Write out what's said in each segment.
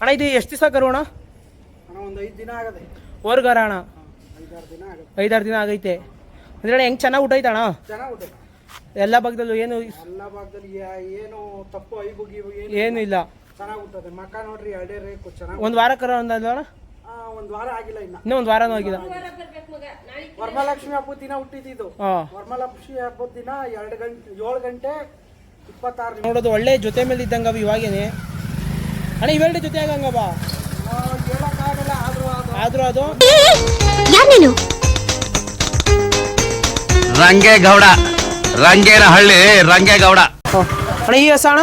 ಅಣ್ಣ ಇದು ಎಷ್ಟು ದಿವಸ ಕರೋಣ ಅಣ್ಣ? ಅಣ್ಣ ಒಂದು ಐದು ದಿನ ಆಗದೆ. ಓರ್ಗಾರ ಅಣ್ಣ? ಐದಾರು ದಿನ ಆಗದೆ ಐದಾರು ದಿನ ಆಗೈತೆ. ಅಂದ್ರೆ ಹೆಂಗ್ ಚೆನ್ನಾಗಿ ಊಟ ಐತಣ ಚೆನ್ನಾಗಿ ಊಟ ಎಲ್ಲ ಭಾಗದಲ್ಲೂ ಏನು ಎಲ್ಲ ಭಾಗದಲ್ಲಿ ಏನು ತಪ್ಪು ಐಬು ಗೀಬು ಏನು ಇಲ್ಲ. ಚೆನ್ನಾಗಿ ಊಟದೆ ಮಕ್ಕ ನೋಡ್ರಿ ಎರಡೇ ರೇಕು ಚೆನ್ನಾಗಿ ಒಂದು ವಾರ ಕರ ಅಣ್ಣ? ಒಂದು ವಾರ ಆಗಿಲ್ಲ ಇನ್ನ. ಇನ್ನೂ ಒಂದು ವಾರನೂ ಆಗಿಲ್ಲ. ವರಮಹಾಲಕ್ಷ್ಮಿ ಹಬ್ಬದ ದಿನ ಹುಟ್ಟಿದ್ದು. ಹಾಂ. ವರಮಹಾಲಕ್ಷ್ಮಿ ಹಬ್ಬದ ದಿನ ಎರಡು ಗಂಟೆ ಏಳು ಗಂಟೆ ಇಪ್ಪತ್ತಾರು ನೋಡೋದು ಒಳ್ಳೆ ಜೊತೆ ಮೇಲೆ ಇದ್ದಂಗ ಅವು ಇವಾಗೇನೆ. ಅಣ್ಣ ಇವೆರಡು ಜೊತೆ ಆಗಂಗವ ಆದ್ರೂ ಅದು ಆದ್ರೂ ಅದು. ಯಾರು ರಂಗೇಗೌಡ ರಂಗೇನಹಳ್ಳಿ ರಂಗೇಗೌಡ. ಅಣ್ಣ ಈ ಹೊಸ ಅಣ್ಣ?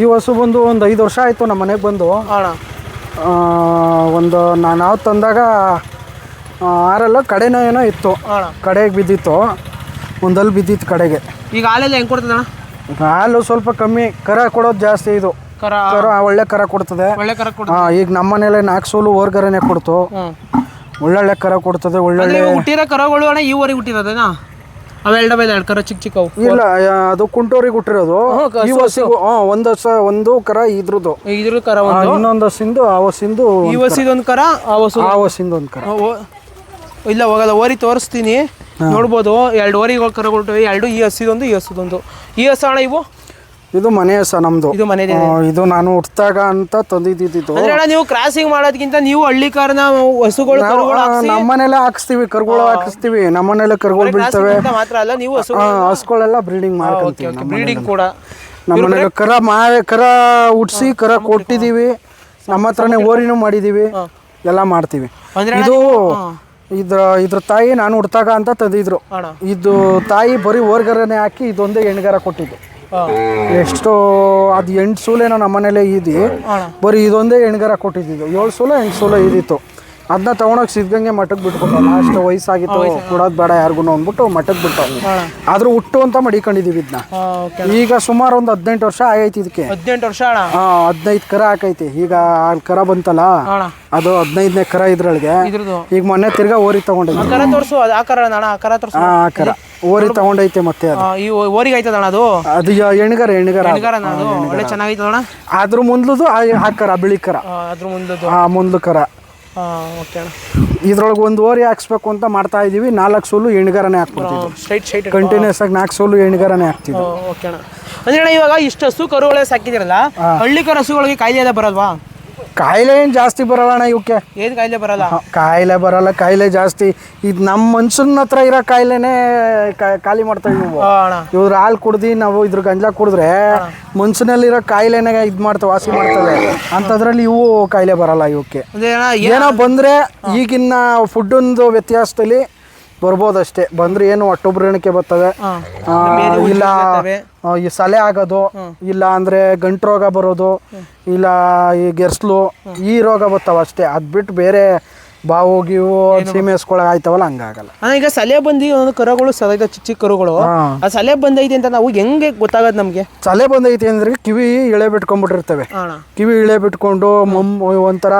ಈ ಹಸು ಬಂದು ಒಂದು ಐದು ವರ್ಷ ಆಯಿತು ನಮ್ಮ ಮನೆಗೆ ಬಂದು. ಅಣ್ಣ. ಒಂದು ನಾನು ನಾವು ತಂದಾಗ ಆರಲ್ಲ ಕಡೆನೋ ಏನೋ ಇತ್ತು. ಅಣ್ಣ. ಕಡೆಗೆ ಬಿದ್ದಿತ್ತು. ಒಂದಲ್ಲಿ ಬಿದ್ದಿತ್ತು ಕಡೆಗೆ. ಈಗ ಹಾಲೆಲ್ಲ ಹೆಂಗೆ ಕೊಡ್ತದ ಅಣ್ಣ? ಹಾಲು ಸ್ವಲ್ಪ ಕಮ್ಮಿ ಕರ ಕೊಡೋದು ಜಾಸ್ತಿ ಇದು. ಕರ ಕರ ಒಳ್ಳೆ ಕರ ಕೊಡ್ತದೆ. ಒಳ್ಳೆ ಕರ ಕೊಡ ಆ, ಈಗ ನಮ್ಮ ಮನೇಲಿ ನಾಲ್ಕು ಸೋಲು ಓರ್ಗರನೆ ಕೊಡ್ತು. ಒಳ್ಳೊಳ್ಳೆ ಕರ ಕೊಡ್ತದೆ ಒಳ್ಳೊಳ್ಳೆ ಹುಟ್ಟಿರೋ ಕರಗಳು ಅಣ್ಣ ಈ ಊರಿಗೆ ಹುಟ್ಟಿರೋದೇನಾ ಅವೆರಡು ಬೈದ ಎರಡು ಕರ ಚಿಕ್ಕ ಚಿಕ್ಕವು ಇಲ್ಲ ಅದು ಕುಂಟೂರಿಗೆ ಹುಟ್ಟಿರೋದು. ಈ ಹಸಿಗೂ ಹಾಂ ಒಂದು ಹಸ ಒಂದು ಕರ ಇದ್ರದ್ದು. ಇದ್ರ ಕರ ಒಂದು. ಇನ್ನೊಂದು ಹಸಿಂದು ಆ ಹಸಿಂದು ಈ ಹೊಸಿದೊಂದು ಕರ. ಆ ಹೊಸ ಆ ಹಸಿಂದು ಒಂದು ಕರ. ಇಲ್ಲ ಹೋಗಲ್ಲ ಓರಿ ತೋರಿಸ್ತೀನಿ. ನೋಡ್ಬೋದು ಎರಡು ಓರಿಗಳು ಕರಗಳು ಎರಡು ಈ ಹಸಿದೊಂದು ಈ ಹಸಿದೊಂದು. ಈ ಹಸ ಅಣ್ಣ ಇವು? ಇದು ಮನೆ ಸರ್ ನಮ್ದು. ಇದು ಮನೆ ಆ, ಇದು ನಾನು ಹುಟ್ಟಾಗ ಅಂತ ತಂದಿದ್ದಿದ್ದು. ಅಂದ್ರೆ ಅಣ್ಣ ನೀವು ಕ್ರಾಸಿಂಗ್ ಮಾಡೋದಕ್ಕಿಂತ ನೀವು ಹಳ್ಳಿ ಕಾರ್ನ ಹಸುಗಳು ಕರುಗಳು ಹಾಕ್ಸಿ ನಮ್ಮ ಮನೇಲೆ ಹಾಕಿಸ್ತೀವಿ ಕರುಗಳು ಹಾಕಿಸ್ತೀವಿ. ನಮ್ಮನೆಲ್ಲ ಮನೇಲೆ ಕರುಗಳು ಬೀಳ್ತವೆ. ಅಂತ ಮಾತ್ರ ಅಲ್ಲ ನೀವು ಹಸು ಆ, ಹಸುಗಳೆಲ್ಲ ಬ್ರೀಡಿಂಗ್ ಮಾಡ್ಕೊಂತೀವಿ ಬ್ರೀಡಿಂಗ್ ಕೂಡ. ನಮ್ಮನೆಲ್ಲ ಕರ ಮಾ ಕರ ಹುಟ್ಸಿ ಕರ ಕೊಟ್ಟಿದ್ದೀವಿ. ನಮ್ಮ ಹತ್ರನೇ ಓರಿನೂ ಮಾಡಿದ್ದೀವಿ. ಎಲ್ಲ ಮಾಡ್ತೀವಿ. ಅಂದ್ರೆ ಇದು ಇದ್ರ ಇದ್ರ ತಾಯಿ ನಾನು ಹುಡ್ತಾಗ ಅಂತ ತಂದಿದ್ರು. ಅಣ್ಣ. ಇದು ತಾಯಿ ಬರೀ ಓರ್ಗರನೆ ಹಾಕಿ ಇದೊಂದೇ ಹೆಣ್ಗಾರ ಕೊಟ್ಟಿದ್ದು. ಎಷ್ಟು ಅದು ಎಂಟು ಸೂಲೇನೋ ನಮ್ಮ ಮನೇಲೆ ಇದೆ. ಬರೀ ಇದೊಂದೇ ಎಣ್ಗರ ಕೊಟ್ಟಿದ್ದು. ಏಳು ಸೂಲ ಎಂಟು ಸೂಲ ಇದಿತ್ತು. ಅದನ್ನ ತಗೊಂಡೋಗಿ ಸಿದ್ಧಗಂಗೆ ಮಠಕ್ಕೆ ಬಿಟ್ಬಿಟ್ಟು ಅಷ್ಟು ವಯಸ್ಸಾಗಿತ್ತು. ಕೊಡೋದು ಬೇಡ ಯಾರಿಗೂ ಅಂದ್ಬಿಟ್ಟು ಮಠಕ್ಕೆ ಬಿಟ್ಟು ಆದ್ರೂ ಹುಟ್ಟು ಅಂತ ಮಡಿಕೊಂಡಿದೀವಿ ಇದನ್ನ ಈಗ ಸುಮಾರು ಒಂದು ಹದಿನೆಂಟು ವರ್ಷ ಆಗೈತಿ ಇದಕ್ಕೆ ಹದಿನೆಂಟು ವರ್ಷ ಹದಿನೈದು ಕರ ಹಾಕೈತಿ. ಈಗ ಅಲ್ಲಿ ಕರ ಬಂತಲ್ಲ? ಅದು ಹದಿನೈದನೇ ಕರ ಇದ್ರೊಳಗೆ. ಈಗ ಮೊನ್ನೆ ತಿರ್ಗಾ ಓರಿ ತಗೊಂಡೈತಿ ಓರಿ ತಗೊಂಡೈತೆ ಮತ್ತೆ ಅದು. ಆ, ಈ ಓರಿಗೆ ಆಯ್ತದ ಅಣ್ಣ ಅದು? ಅದು ಯ- ಎಣ್ಗಾರ ಎಣ್ಗಾರ. ಅದು. ಹೆಣ್ಗಾರ ಅದು? ಒಳ್ಳೆ ಚೆನ್ನಾಗೈತೆ ಅಣ್ಣ ಅದ್ರ ಮುಂದ್ಲದು ಆ- ಆ ಕರ ಬಿಳಿ ಕರ. ಅದ್ರ ಮುಂದದ್ದು ಆ ಮುಂದ್ಲು ಕರ. ಹಾಂ ಓಕೆ ಅಣ್ಣ. ಇದ್ರೊಳಗೆ ಒಂದು ಓರಿ ಹಾಕ್ಸ್ಬೇಕು ಅಂತ ಮಾಡ್ತಾ ಇದೀವಿ. ನಾಲ್ಕು ಸೋಲು ಎಣ್ಗಾರನೇ ಹಾಕ್ಬಿಡ್ತೀವಿ. ಸ್ಟ್ರೈಟ್ ಸ್ಟ್ರೈಟ್ ಕಂಟಿನ್ಯೂಸ್ ಆಗಿ ನಾಲ್ಕು ಸೋಲು ಎಣ್ಗಾರನೇ ಹಾಕ್ತೀವಿ. ಓಕೆ ಅಣ್ಣ. ಅಂದ್ರೆ ಅಣ್ಣ ಇವಾಗ ಇಷ್ಟು ಹಸು ಕರುಗಳೇ ಸಾಕಿದಿರಲ್ಲ ಹಳ್ಳಿ ಕರ ಹಸುಗಳಿಗೆ ಕಾಯಿಲೆ ಎಲ್ಲ ಬರಲ್ವಾ ಕಾಯಿಲೆ ಏನು ಜಾಸ್ತಿ ಬರಲ್ಲ ಅಣ್ಣ ಇವಕ್ಕೆ? ಏನ್ ಕಾಯಿಲೆ ಬರಲ್ಲ? ಕಾಯಿಲೆ ಬರಲ್ಲ ಕಾಯಿಲೆ ಜಾಸ್ತಿ. ಇದು ನಮ್ಮ ಮನ್ಸನ್ನ ಹತ್ರ ಇರೋ ಕಾಯಿಲೆನೇ ಕಾ- ಖಾಲಿ ಮಾಡ್ತಾವೆ ಇವು. ಆ, ಅಣ್ಣ. ಇವ್ರ ಹಾಲು ಕುಡ್ದು ನಾವು ಇದ್ರ ಗಂಜಲ ಕುಡಿದ್ರೆ ಮನ್ಸಿನಲ್ಲಿರೋ ಕಾಯಿಲೆನೇ ಇದು ಮಾಡ್ತಾವೆ ವಾಸಿ ಮಾಡ್ತವೆ. ಅಂಥದ್ರಲ್ಲಿ ಇವು ಕಾಯಿಲೆ ಬರಲ್ಲ ಇವಕ್ಕೆ. ಅಂದ್ರೆ ಅಣ್ಣ ಏ- ಏನೋ ಬಂದರೆ ಈಗಿನ ಫುಡ್ಡೊಂದು ವ್ಯತ್ಯಾಸದಲ್ಲಿ ಬರ್ಬೋದಷ್ಟೇ. ಬಂದ್ರೆ ಏನು ಒಟ್ಟೊಬ್ರಣಕ್ಕೆ ಬರ್ತವೆ? ಆ, ಇಲ್ಲ ಆ, ಈ ಸಲೆ ಆಗೋದು ಇಲ್ಲ ಅಂದ್ರೆ ಗಂಟು ರೋಗ ಬರೋದು ಇಲ್ಲ ಈ ಗೆರ್ಸ್ಲು ಈ ರೋಗ ಬರ್ತಾವ ಅಷ್ಟೇ. ಅದ್ ಬಿಟ್ಟು ಬೇರೆ ಬಾವು ಗೀವು ಸೀಮೆ ಹಸ್ಕೊಳ ಆಯ್ತವಲ್ಲ ಹಂಗಾಗಲ್ಲ. ಅಣ್ಣ ಈಗ ಸಲೆ ಬಂದಿ ಒಂದು ಕರುಗಳು ಸದೈತ ಚಿಕ್ಕ ಚಿಕ್ಕ ಕರುಗಳು ಆ ಸಲೆ ಬಂದೈತಿ ಅಂತ ನಾವು ಹೆಂಗೆ ಗೊತ್ತಾಗದ್ ನಮ್ಗೆ? ಸಲೆ ಬಂದೈತಿ ಅಂದ್ರೆ ಕಿವಿ ಇಳೆ ಬಿಟ್ಕೊಂಡ್ಬಿಟ್ಟಿರ್ತವೆ. ಅಣ್ಣ ಕಿವಿ ಇಳೆ ಬಿಟ್ಕೊಂಡು ಮಮ್ ಒಂಥರ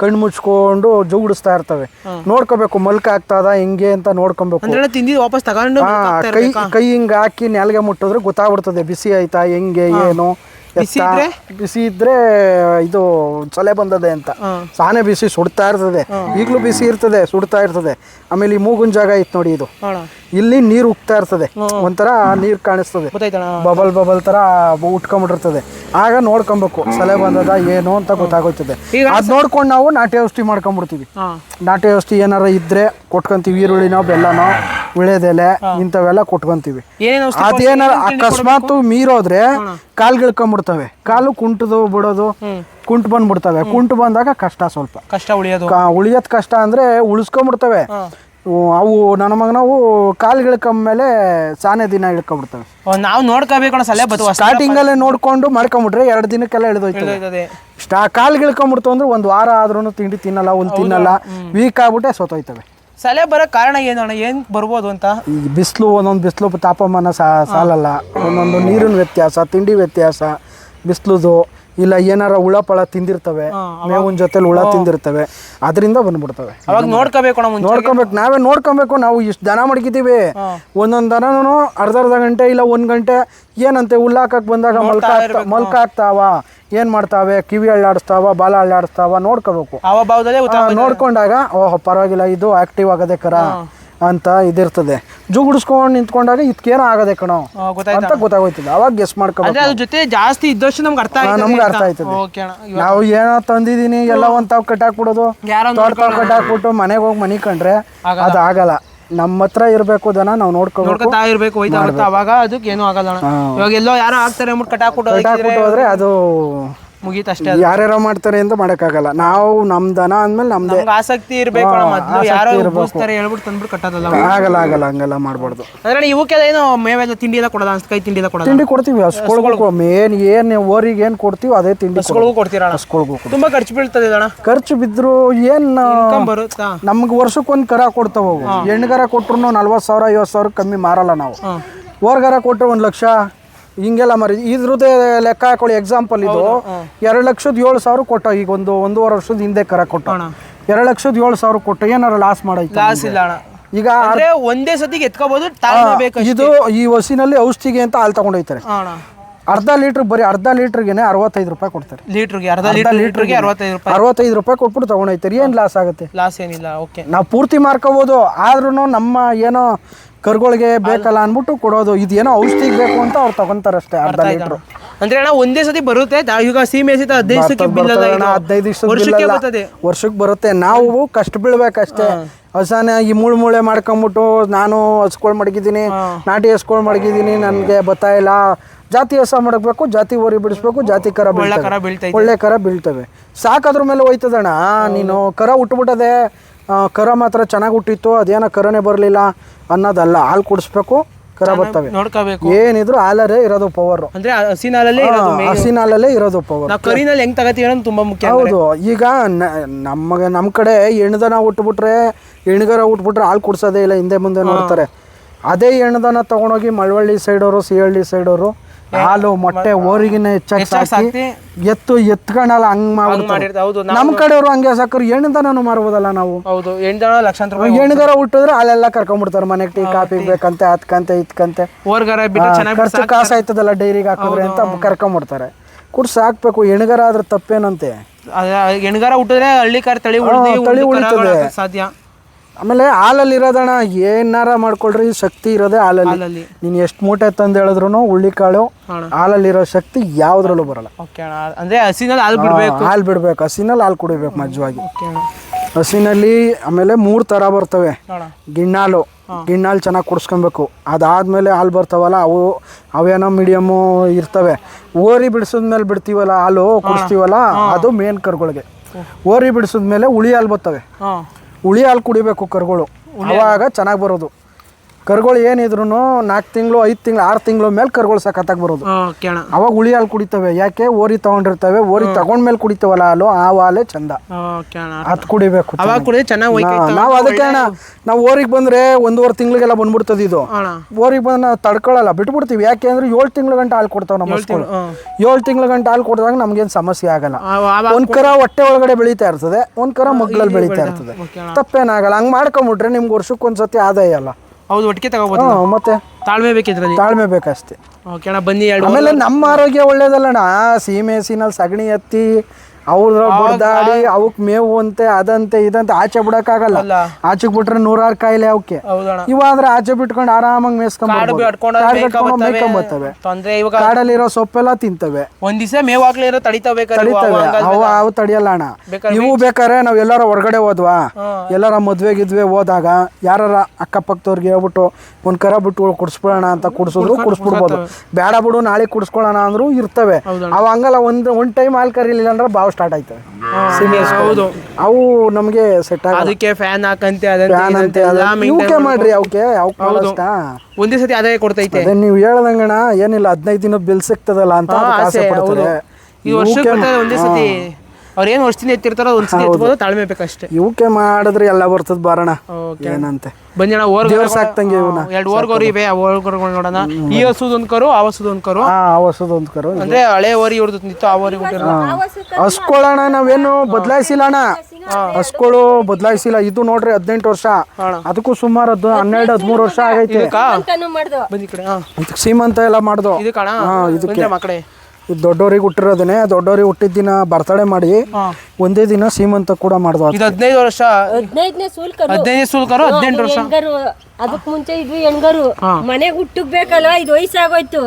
ಕಣ್ಣು ಮುಚ್ಕೊಂಡು ಜುಗುಡಿಸ್ತಾ ಇರ್ತವೆ. ನೋಡ್ಕೋಬೇಕು ಮಲ್ಕ ಆಗ್ತದ ಹೆಂಗೆ ಅಂತ ನೋಡ್ಕೊಬೇಕು. ತಿಂದಿದ್ದು ವಾಪಸ್ ತಗೊಂಡು ಕೈ? ಕೈ ಹಿಂಗ ಹಾಕಿ ನೆಲಗೆ ಮುಟ್ಟಿದ್ರೆ ಗೊತ್ತಾಗ್ಬಿಡ್ತದೆ ಬಿಸಿ ಆಯ್ತಾ ಹೆಂಗೆ ಏನು ಬಿಸಿ ಇದ್ರೆ? ಬಿಸಿ ಇದ್ರೆ ಇದು ಸೊಲೆ ಬಂದದೆ ಅಂತ. ಸಾನೆ ಬಿಸಿ ಸುಡ್ತಾ ಇರ್ತದೆ. ಈಗಲೂ ಬಿಸಿ ಇರ್ತದೆ ಸುಡ್ತಾ ಇರ್ತದೆ. ಆಮೇಲೆ ಈ ಮೂಗುನ್ ಜಾಗ ಐತ್ ನೋಡಿ ಇದು. ಇಲ್ಲಿ ನೀರು ಉಕ್ತಾ ಇರ್ತದೆ. ಒಂಥರ ನೀರು ಕಾಣಿಸ್ತದೆ. ಬಬಲ್ ಬಬಲ್ ತರ ಉಟ್ಕೊಂಡ್ಬಿಟ್ಟಿರ್ತದೆ ಆಗ ನೋಡ್ಕೊಬೇಕು ಸಲಹೆ ಬಂದದ ಏನು ಅಂತ ಗೊತ್ತಾಗೋಯ್ತದೆ. ಅದು ನೋಡ್ಕೊಂಡು ನಾವು ನಾಟಿ ಔಷಧಿ ಮಾಡ್ಕೊಂಡ್ಬಿಡ್ತೀವಿ ನಾಟಿ ಔಷಧಿ ಏನಾರ ಇದ್ರೆ ಕೊಟ್ಕೊಂತೀವಿ ಈರುಳ್ಳಿನೋ ಬೆಲ್ಲನೋ ವಿಳೆದೆಲೆ ಇಂಥವೆಲ್ಲ ಕೊಟ್ಕೊಂತೀವಿ. ಅದೇನಾರ ಅಕಸ್ಮಾತ್ ಮೀರೋದ್ರೆ ಕಾಲ್ ಗಿಳ್ಕೊಂಡ್ಬಿಡ್ತವೆ ಕಾಲು ಕುಂಟದು ಬಿಡೋದು ಕುಂಟ್ ಬಂದ್ಬಿಡ್ತವೆ. ಕುಂಟು ಬಂದಾಗ ಕಷ್ಟ ಸ್ವಲ್ಪ. ಕಷ್ಟ ಉಳಿಯೋದು. ಉಳಿಯೋದ್ ಕಷ್ಟ ಅಂದ್ರೆ ಉಳಿಸ್ಕೊಂಡ್ಬಿಡ್ತವೆ ಅವು ನನ್ನ ಮಗನವು ಕಾಲ್ ಮೇಲೆ ಸಾನೆ ದಿನ ಇಳ್ಕೊಂಡ್ಬಿಡ್ತವೆ. ನಾವು ನೋಡ್ಕೋಬೇಕು ಅನ್ನೋ ಬತ್ತು ಸ್ಟಾರ್ಟಿಂಗ್ ಅಲ್ಲೇ ನೋಡ್ಕೊಂಡು ಮಾಡ್ಕೊಂಡ್ಬಿಟ್ರೆ ಎರಡು ದಿನಕ್ಕೆಲ್ಲ ಇಳಿದೋಯ್ತವೆ ಸ್ಟಾ ಕಾಲ್ ಗಿಳ್ಕೊಂಡ್ಬಿಡ್ತು ಅಂದ್ರೆ ಒಂದು ವಾರ ಆದ್ರೂ ತಿಂಡಿ ತಿನ್ನಲ್ಲ ಒಂದು ತಿನ್ನಲ್ಲ. ವೀಕ್ ಆಗ್ಬಿಟ್ಟೆ ಸೋತೋಯ್ತವೆ. ಸಲೆ ಬರೋ ಕಾರಣ ಏನು ಅಣ್ಣ? ಏನ್ ಬರ್ಬೋದು ಅಂತ? ಈ ಬಿಸಿಲು ಒಂದೊಂದು ಬಿಸಿಲು ತಾಪಮಾನ ಸಾಲಲ್ಲ. ಒಂದೊಂದು ನೀರಿನ ವ್ಯತ್ಯಾಸ ತಿಂಡಿ ವ್ಯತ್ಯಾಸ ಬಿಸಿಲುದು. ಇಲ್ಲ ಏನಾರ ಹುಳ ಪಳ ತಿಂದಿರ್ತವೆ ಮೇವಿನ ಜೊತೆಲಿ ಹುಳ ತಿಂದಿರ್ತವೆ ಅದರಿಂದ ಬಂದ್ಬಿಡ್ತವೆ. ಅವಾಗ ನೋಡ್ಕೋಬೇಕು ನೋಡ್ಕೊಬೇಕು ನಾವೇ ನೋಡ್ಕೊಬೇಕು ನಾವು ಇಷ್ಟು ದನ ಮಡಗಿದ್ದೀವಿ. ಒಂದೊಂದು ದನನು ಅರ್ಧ ಅರ್ಧ ಗಂಟೆ ಇಲ್ಲ ಒಂದು ಗಂಟೆ ಏನಂತೆ ಹುಲ್ಲಾಕಕ್ ಬಂದಾಗ ಮಲ್ಕ ಹಾಕ್ತಾ- ಏನ್ ಹಾಕ್ತಾವ ಏನು ಮಾಡ್ತಾವೆ ಕಿವಿ ಅಳ್ಳಾಡಿಸ್ತಾವ ಬಾಲ ಅಳ್ಳಾಡಿಸ್ತಾವ ನೋಡ್ಕೋಬೇಕು. ನೋಡ್ಕೊಂಡಾಗ ಓಹೋ ಪರವಾಗಿಲ್ಲ ಇದು ಆಕ್ಟಿವ್ ಆಗದೆ ಕರ. ಅಂತ ಇದಿರ್ತದೆ. ಜುಗುಡಿಸ್ಕೊಂಡು ನಿಂತ್ಕೊಂಡಾಗ ಇದಕ್ಕೇನೋ ಆಗದೆ ಕಣೋ. ಅಂತ ಗೊತ್ತಾಗೋಯ್ತದೆ. ಅವಾಗ ಗೆಸ್ ಅಂದ್ರೆ ಅದ್ರ ಜೊತೆ ಜಾಸ್ತಿ ಇದ್ದಷ್ಟು ನಮ್ಗೆ ಅರ್ಥ ನಮ್ಗೆ ಅರ್ಥ ಆಯ್ತದೆ. ನಾವು ಏನೋ ತಂದಿದೀನಿ ಎಲ್ಲ ಒಂದ್ ತಾವ್ ಕಟ್ಟಾಕ್ಬಿಡೋದು. ದೊಡ್ಡ ತೋಟ ತಾವ್ ಕಟ್ಟಾಕ್ಬಿಟ್ಟು ಮನೆಗೆ ಹೋಗಿ ಮನಿ ಕಂಡ್ರೆ ಅದು ಆಗಲ್ಲ. ನಮ್ಮ ಹತ್ರ ಇರಬೇಕು ದನ ನಾವು ನೋಡ್ಕೋಬೇಕು. ನೋಡ್ಕೊತಾ ಇರ್ಬೇಕು ಹೋಯ್ತಾ ಅವಾಗ ಅದಕ್ಕೆ ಏನೂ ಆಗಲ್ಲ ಇವಾಗ ಎಲ್ಲೋ ಯಾರೋ ಆಗ್ತಾರೆ ಅಂದ್ಬಿಟ್ಟು ಅದಕ್ಕೆ ಕಟ್ಟಾಕ್ಬಿಟ್ಟು ಹೋದ್ರೆ ಅದು ಮುಗೀತು ಅಷ್ಟೇ ಯಾರ್ಯಾರೋ ಮಾಡ್ತಾರೆ ಅಂತ ಮಾಡೋಕ್ಕಾಗಲ್ಲ. ನಾವು ನಮ್ ದನ ಅಂದ್ಮೇಲೆ ನಮ್ದೇ. ನಮ್ಗೆ ಆಸಕ್ತಿ ಇರಬೇಕು ಮೊದಲು ಯಾರೋ ಬೂಸ್ತಾರೆ ಹೇಳ್ಬಿಟ್ಟು ತಂದ್ಬಿಟ್ಟು ಕಟ್ಟೋದಲ್ಲ ಆಗಲ್ಲ ಆಗಲ್ಲ ಹಂಗೆಲ್ಲ ಮಾಡ್ಬಾರ್ದು. ಅಂದ್ರೆ ಅಣ್ಣ ಇವಕ್ಕೆಲ್ಲ ಏನು ಮೇವೆಲ್ಲ ತಿಂಡಿ ಎಲ್ಲ ಕೊಡೋದ ಕೈ ತಿಂಡಿ ಎಲ್ಲ ಕೊಡೋದು? ತಿಂಡಿ ಕೊಡ್ತೀವಿ ಹಸ್ಕೊಳ್ಬೇಕು. ಮೇನ್ ಏನ್ ಓರಿಗೆ ಏನ್ ಕೊಡ್ತೀವಿ ಅದೇ ತಿಂಡಿ ಹಸ್ಕೊಳ್ಗೂ ಕೊಡ್ತೀರಾ ಹಸ್ಕೊಳ್ಗೂ ತುಂಬಾ ಖರ್ಚು ಬೀಳ್ತದೆ ಅಣ್ಣ. ಖರ್ಚು ಬಿದ್ರು ಏನ್ ಬರುತ್ತಾ? ನಮ್ಗೆ ವರ್ಷಕ್ಕೊಂದು ಕರ ಕೊಡ್ತಾವ ಅವು. ಹೆಣ್ಗರ ಕೊಟ್ರು ನಲ್ವತ್ತು ಸಾವಿರ ಐವತ್ತು ಸಾವಿರ ಕಮ್ಮಿ ಮಾರಲ್ಲ ನಾವು. ಓರ್ಗರ ಕೊಟ್ಟರೆ ಒಂದು ಲಕ್ಷ ಹಿಂಗೆಲ್ಲ ಮರಿ ಇದ್ರದ್ದೇ ಲೆಕ್ಕ ಹಾಕೊಳ್ಳಿ ಎಕ್ಸಾಂಪಲ್ ಇದು. ಎರಡು ಲಕ್ಷದ ಏಳು ಸಾವಿರ ಕೊಟ್ಟ ಈಗ ಒಂದು ಒಂದೂವರೆ ವರ್ಷದ ಹಿಂದೆ ಕರ ಕೊಟ್ಟ. ಎರಡು ಲಕ್ಷದ ಏಳು ಸಾವಿರ ಕೊಟ್ಟು ಏನಾರ ಲಾಸ್ ಮಾಡೈತೆ ಲಾಸ್ ಇಲ್ಲ ಅಣ್ಣ. ಈಗ ಒಂದೇ ಸತಿಗೆ ಎತ್ಕೋಬಹುದು ಇದು ಈ ವಸಿನಲ್ಲಿ ಔಷಧಿಗೆ ಅಂತ ಹಾಲು ತಗೊಂಡೋಯ್ತಾರೆ ಅರ್ಧ ಲೀಟ್ರ್ ಬರೀ ಅರ್ಧ ಲೀಟ್ರ್ಗೆ ಅರವತ್ತೈದು ರೂಪಾಯಿ ಕೊಡ್ತಾರೆ. ಲೀಟ್ರಿಗೆ ಅರ್ಧ ಲೀಟರ್ ಲೀಟ್ರಿಗೆ ಅರವತ್ತೈದು ರೂಪಾಯಿ. ಅರವತ್ತೈದು ರೂಪಾಯಿ ಕೊಟ್ಬಿಟ್ಟು ತಗೊಂಡೋಯ್ತಾರೆ ಏನು ಲಾಸ್ ಆಗುತ್ತೆ? ಲಾಸ್ ಏನಿಲ್ಲ ಓಕೆ ನಾವು ಪೂರ್ತಿ ಮಾರ್ಕೋಬೋದು. ಆದ್ರೂ ನಮ್ಮ ಏನೋ ಕರುಗಳಿಗೆ ಬೇಕಲ್ಲ ಅಂದ್ಬಿಟ್ಟು ಕೊಡೋದು ಇದೇನೋ ಔಷಧಿಗೆ ಬೇಕು ಅಂತ ಅವ್ರು ತಗೊಂತಾರೆ ಅಷ್ಟೇ ಅರ್ಧ ಲೀಟ್ರು. ಅಂದ್ರೆ ಅಣ್ಣ ಒಂದೇ ಸತಿ ಬರುತ್ತೆ? ಈಗ ಸೀಮೆ ಹದಿನೈದು. ಹದಿನೈದು ವರ್ಷಕ್ಕೆ ಬರ್ತದೆ? ವರ್ಷಕ್ಕೆ ಬರುತ್ತೆ. ನಾವು ಕಷ್ಟ ಬೀಳ್ಬೇಕಷ್ಟೇ. ಹಸನ ಈ ಮೂಳು ಮೂಳೆ ಮಾಡ್ಕೊಂಬಿಟ್ಟು ನಾನು ಹಸ್ಕೊಳ್ ಮಡಗಿದ್ದೀನಿ ನಾಟಿ ಹಸ್ಕೊಳ್ ಮಡಗಿದ್ದೀನಿ ನನಗೆ ಬತ್ತಾ ಇಲ್ಲ. ಜಾತಿ ಹಸ ಮಡಗಬೇಕು ಜಾತಿ ಓರಿ ಬಿಡಿಸ್ಬೇಕು ಜಾತಿ ಕರ ಒಳ್ಳೆ ಕರ ಬೀಳ್ತವೆ ಒಳ್ಳೆ ಕರ ಬೀಳ್ತವೆ. ಸಾಕದ್ರ ಮೇಲೆ ಹೋಯ್ತದಣ್ಣ ನೀನು ಕರ ಉಟ್ಬಿಟ್ಟದೆ. ಕರ ಮಾತ್ರ ಚೆನ್ನಾಗಿ ಹುಟ್ಟಿತ್ತು ಅದೇನೋ ಕರನೇ ಬರಲಿಲ್ಲ ಅನ್ನೋದಲ್ಲ ಹಾಲು ಕುಡಿಸ್ಬೇಕು ಕರ ಬರ್ತವೆ. ನೋಡ್ಕೋಬೇಕು. ಏನಿದ್ರು ಹಾಲರೇ ಇರೋದು ಪವರ್ ಅಂದ್ರೆ ಹಸಿನ ಹಾಲಲ್ಲೇ ಇರೋದು main. ಹಸಿನ ಹಾಲಲ್ಲೇ ಇರೋದು ಪವರ್ ನಾವು ಕರಿನಲ್ಲಿ ಹೆಂಗ್ ತಗತೀವಿ ಅನ್ನೋದು ತುಂಬಾ ಮುಖ್ಯ ಹೌದು ಈಗ ನಮಗೆ ನಮ್ಮ ಕಡೆ ಹೆಣ್ದನ ಉಟ್ಬಿಟ್ರೆ ಹೆಣ್ಗರ ಉಟ್ಬಿಟ್ರೆ ಹಾಲು ಕುಡ್ಸೋದೇ ಇಲ್ಲ ಹಿಂದೆ ಮುಂದೆ ನೋಡ್ತಾರೆ. ಅದೇ ಹೆಣ್ದನ ತಗೊಂಡೋಗಿ ಮಳವಳ್ಳಿ ಸೈಡವರು ಸಿಹಳ್ಳಿ ಸೈಡವರು ಹಾಲು ಮೊಟ್ಟೆ ಓರಿಗಿನ ಹೆಚ್ಚಾಗಿ ಸಾಕಿ ಎತ್ತು ಎತ್ಕೊಳಲ್ಲ ಹಂಗ್ ನಮ್ ಮಾಡಿರ್ತಾರೆ ಹೌದು ನಾ- ನಮ್ಮ ಕಡೆಯವರು ಹಂಗೆ ಸಾಕರು. ಹೆಣ್ದನೂ ಮಾರ್ಬೋದಲ್ಲ ನಾವು. ಹೌದು ಲಕ್ಷಾಂತರ ರೂಪಾಯಿ ಹುಟ್ಟಿದ್ರೆ ಅಲ್ಲೆಲ್ಲ ಕರ್ಕೊಂಡ್ಬಿಡ್ತಾರೆ ಮನೆಗೆ ಟೀ ಕಾಫಿ ಬೇಕಂತೆ ಬಿಟ್ಟು ಚೆನ್ನಾಗಿ ಖರ್ಚು ಕಾಸು ಆಯ್ತದಲ್ಲ ಡೈರಿಗೆ ಹಾಕಿದ್ರೆ ಅಂತ ಕರ್ಕೊಂಡ್ಬಿಡ್ತಾರೆ. ಕುಡ್ಸ್ ಹಾಕ್ಬೇಕು ಎಣ್ಗಾರ ಆದ್ರೆ ತಪ್ಪೇನಂತೆ ಎಣ್ಗಾರ ಹುಟ್ಟಿದ್ರೆ ಹಳ್ಳಿ ಕಾರ್ ತಳಿ ತಳಿ ಉಳಿತದೆ. ಸಾಧ್ಯ. ಆಮೇಲೆ ಹಾಲಲ್ಲಿ ಇರೋದಣ್ಣ ಏನಾರ ಮಾಡ್ಕೊಳ್ರಿ ಶಕ್ತಿ ಇರೋದೇ ಹಾಲಲ್ಲಿ. ನೀನು ಎಷ್ಟು ಮೂಟೆ ತಂದು ಹೇಳಿದ್ರು ಹುಳ್ಳಿಕಾಳು ಹಾಲಲ್ಲಿ ಹಾಲಲ್ಲಿರೋ ಶಕ್ತಿ ಯಾವ್ದ್ರಲ್ಲೂ ಬರಲ್ಲ. ಅಂದ್ರೆ ಹಸಿನಲ್ಲಿ ಹಾಲು ಬಿಡ್ಬೇಕು. ಹಾಲು ಬಿಡ್ಬೇಕು. ಹಸಿನಲ್ಲಿ ಹಾಲು ಕುಡಿಬೇಕು ಮಜ್ವಾಗಿ ಹಸಿನಲ್ಲಿ ಆಮೇಲೆ ಮೂರು ಥರ ಬರ್ತವೆ. ಗಿಣ್ಣಾಲು. ಗಿಣ್ಣಾಲು ಚೆನ್ನಾಗಿ ಕುಡಿಸ್ಕೊಬೇಕು. ಅದಾದ್ಮೇಲೆ ಹಾಲು ಬರ್ತಾವಲ್ಲ ಅವು ಅವೇನೋ ಮೀಡಿಯಮ್ಮು ಇರ್ತವೆ. ಓರಿ ಬಿಡಿಸಿದ್ಮೇಲೆ ಬಿಡ್ತೀವಲ್ಲ ಹಾಲು ಕುಡಿಸ್ತೀವಲ್ಲ ಅದು ಮೇನ್ ಕರುಗಳಿಗೆ. ಓರಿ ಬಿಡಿಸಿದ್ಮೇಲೆ ಹುಳಿ ಹಾಲು ಬರ್ತವೆ. ಹುಳಿ ಹಾಲು ಕುಡಿಬೇಕು ಕರುಗಳು. ಅವಾಗ ಚೆನ್ನಾಗಿ ಬರೋದು. ಕರುಗಳು ಏನಿದ್ರು ನಾಲ್ಕು ತಿಂಗಳು ಐದು ತಿಂಗಳು ಆರು ತಿಂಗಳು ಮೇಲೆ ಕರುಗಳು ಸಖತ್ತಾಗಿ ಬರೋದು. ಅವಾಗ ಹುಳಿ ಹಾಲು ಕುಡಿತವೆ. ಯಾಕೆ? ಓರಿ ತಗೊಂಡಿರ್ತವೆ. ಓರಿ ತಗೊಂಡ್ಮೇಲೆ ಕುಡಿತವಲ್ಲ ಹಾಲು ಆ ಹಾಲೇ ಚಂದ. ಅದು ಕುಡಿಬೇಕು ನಾವು ಅದಕ್ಕೆ ಅಣ್ಣ ನಾವು ಓರಿಗೆ ಬಂದ್ರೆ ಒಂದೂವರೆ ತಿಂಗಳಿಗೆಲ್ಲ ಬಂದ್ಬಿಡ್ತದೆ ಇದು. ಓರಿಗೆ ಬಂದ ನಾವು ತಡ್ಕೊಳ್ಳಲ್ಲ ಬಿಟ್ಬಿಡ್ತೀವಿ. ಯಾಕೆ ಅಂದ್ರೆ ಏಳು ತಿಂಗಳ ಗಂಟೆ ಹಾಲು ಕೊಡ್ತಾವ ನಮ್ಮ ಮಕ್ಕಳು ಏಳು ತಿಂಗಳ ಗಂಟೆ ಹಾಲು ಕೊಡಿದಾಗ ನಮ್ಗೇನು ಸಮಸ್ಯೆ ಆಗಲ್ಲ. ಒಂದ್ ಕರ ಹೊಟ್ಟೆ ಒಳಗಡೆ ಬೆಳೀತಾ ಇರ್ತದೆ ಒಂದ್ ಕರ ಮಗ್ಳಲ್ಲಿ ಬೆಳೀತಾ ಇರ್ತದೆ. ತಪ್ಪೇನಾಗಲ್ಲ. ಹಂಗ್ ಮಾಡ್ಕೊಂಬಿಟ್ರೆ ನಿಮ್ಗೆ ವರ್ಷಕ್ಕೊಂದ್ಸತಿ ಆದಾಯ ಅಲ್ಲ. ಹೌದು ಒಟ್ಟಿಗೆ ತಗೋಬೋದು ಮತ್ತೆ ತಾಳ್ಮೆ ಬೇಕಿದ್ರೆ ತಾಳ್ಮೆ ಬೇಕಷ್ಟೇ ಓಕೆ ಅಣ್ಣ ಬನ್ನಿ ಎರಡು ಆಮೇಲೆ ನಮ್ಮ ಆರೋಗ್ಯ ಒಳ್ಳೇದಲ್ಲಣ್ಣ. ಸೀಮೆ ಸೀನಲ್ಲಿ ಸಗಣಿ ಎತ್ತಿ ಅವ್ರ ಬಡ್ದಾಡಿ ಅವಕ್ ಮೇವು ಅಂತೆ ಅದಂತೆ ಇದಂತೆ ಆಚೆ ಬಿಡಕ್ಕಾಗಲ್ಲ. ಆಚೆ ಬಿಟ್ರೆ ನೂರಾರು ಕಾಯಿಲೆ ಅವಕ್ಕೆ ಇವಾದ್ರೆ ಆಚೆ ಬಿಟ್ಕೊಂಡು ಆರಾಮಾಗಿ ಇವಾಗ ಕಾಡಲ್ಲಿರೋ ಸೊಪ್ಪೆಲ್ಲ ತಿಂತವೆ. ಒಂದ್ ದಿವಸ ಮೇವ್ ಹಾಕ್ಲಿರೋ ತಡಿತಾಬೇಕಾದ್ರೆ ತಡಿತವೆ. ಅವು ಅವು ತಡಿಯಲ್ಲ ಅಣ್ಣ. ಇವು ಬೇಕಾರೆ ನಾವ್ ಎಲ್ಲಾರ ಹೊರಗಡೆ ಹೋದ್ವಾ? ಎಲ್ಲಾರ ಮದ್ವೆ ಗಿದ್ವೆ ಹೋದಾಗ ಯಾರಾರ ಅಕ್ಕಪಕ್ಕದವ್ರಿಗೆ ಹೇಳ್ಬಿಟ್ಟು ಒಂದ್ ಕರ ಬಿಟ್ಟು ಕುಡ್ಸ್ಬಿಡೋಣ ಅಂತ ಕುಡಿಸಿದ್ರು ಕುಡಿಸ್ಬಿಡ್ಬೋದು. ಬೇಡ ಬಿಡು ನಾಳೆ ಕುಡಿಸ್ಕೊಳ್ಳೋಣ ಅಂದ್ರು ಇರ್ತವೆ. ಅವ ಹಂಗಲ್ಲ ಒಂದ್ ಒಂದ್ ಟೈಮ್ ಹಾಲ್ ಕರೀಲಿಲ್ಲ ಅಂದ್ರೆ ಬಾವು ಸ್ಟಾರ್ಟ್ ಆಯ್ತವೆ. ಹೌದು. ಅವು ನಮ್ಗೆ ಸೆಟ್ ಆಗ ಅದಕ್ಕೆ ಫ್ಯಾನ್ ಹಾಕಂತೆ ಫ್ಯಾನ್ ಅಂತೆ ಎಲ್ಲ ಇವಕ್ಕೆ. ಮಾಡ್ರಿ ಅವಕ್ಕೆ ಯಾವ ಒಂದೇ ಸತಿ ಆದಾಯ ಕೊಡ್ತೈತೆ. ಅದೇ ನೀವು ಹೇಳ್ದಂಗಣ ಏನಿಲ್ಲ ಹದಿನೈದು ದಿನ ಬಿಲ್ ಸಿಗ್ತದಲ್ಲ ಅಂತ ಹಾ, ಅದಕ್ಕೆ ಆಸೆ ಆಸೆ, ಪಡ್ತಾರೆ. ಈ ವರ್ಷಕ್ಕೆ ಒಂದೇ ಸತಿ. ಅವ್ರ ಏನು ವರ್ಷದಿಂದ ಎತ್ತಿರ್ತಾರೋ ಒಂದ್ ಸತಿ ಎತ್ಬೋದು ತಾಳ್ಮೆ ಬೇಕಷ್ಟೇ. ಇವಕ್ಕೆ ಮಾಡಿದ್ರೆ ಎಲ್ಲ ಬರ್ತದ ಬಾರಣ. ಏನಂತೆ? ಬನ್ನಿ ಓರ್ ಸಾಕ್ತಂಗೆ ಎರಡು ಎರಡು ಓರ್ಗೋರಿ ಇವೆ ಆ ನೋಡೋಣ. ಈ ಹಸುದ ಒಂದ್ ಕರು ಆ ಹಸುದ ಒಂದ್ ಕರು ಹಾ ಹೊಸದ ಒಂದು ಕರು ಅಂದ್ರೆ ಹಳೆ ಓರಿ ಇವ್ರದ್ದು ನಿಂತು ಆ ಓರಿ ಹಸ್ಕೊಳ್ಳೋಣ ನಾವೇನು ಬದಲಾಯಿಸಿಲ್ಲ ಅಣ್ಣ. ಹಸ್ಗಳು ಬದಲಾಯಿಸಿಲ್ಲ. ಇದು ನೋಡ್ರಿ ಹದಿನೆಂಟು ವರ್ಷ. ಅದಕ್ಕೂ ಸುಮಾರು ಹದ್ ಹನ್ನೆರಡು ಹದಿಮೂರು ವರ್ಷ ಆಗೈತೆ. ಸೀಮಂತ ಎಲ್ಲ ಮಾಡ್ದು. ಇದಕ್ಕೆ. ಇದು ದೊಡ್ಡವ್ರಿಗೆ ಹುಟ್ಟಿರೋದನ್ನೇ ದೊಡ್ಡವ್ರಿಗೆ ಹುಟ್ಟಿದ ದಿನ ಬರ್ತಡೆ ಮಾಡಿ ಒಂದೇ ದಿನ ಸೀಮಂತ ಕೂಡ ಮಾಡ್ದು ಇದು ಹದಿನೈದು ವರ್ಷ? ಹದಿನೈದನೇ ಸೂಲ್ಕರು. ಹದಿನೈದು ಸೂಲ್ಕರು ಹದಿನೆಂಟು ವರ್ಷ? ಅದಕ್ ಮುಂಚೆ ಇದ್ವಿ ಹೆಂಗರು? ಮನೆಗ್ ಹುಟ್ಟಕ್ ಬೇಕಲ್ಲ ಇದು ವಯಸ್ಸಾಗೋಯ್ತು.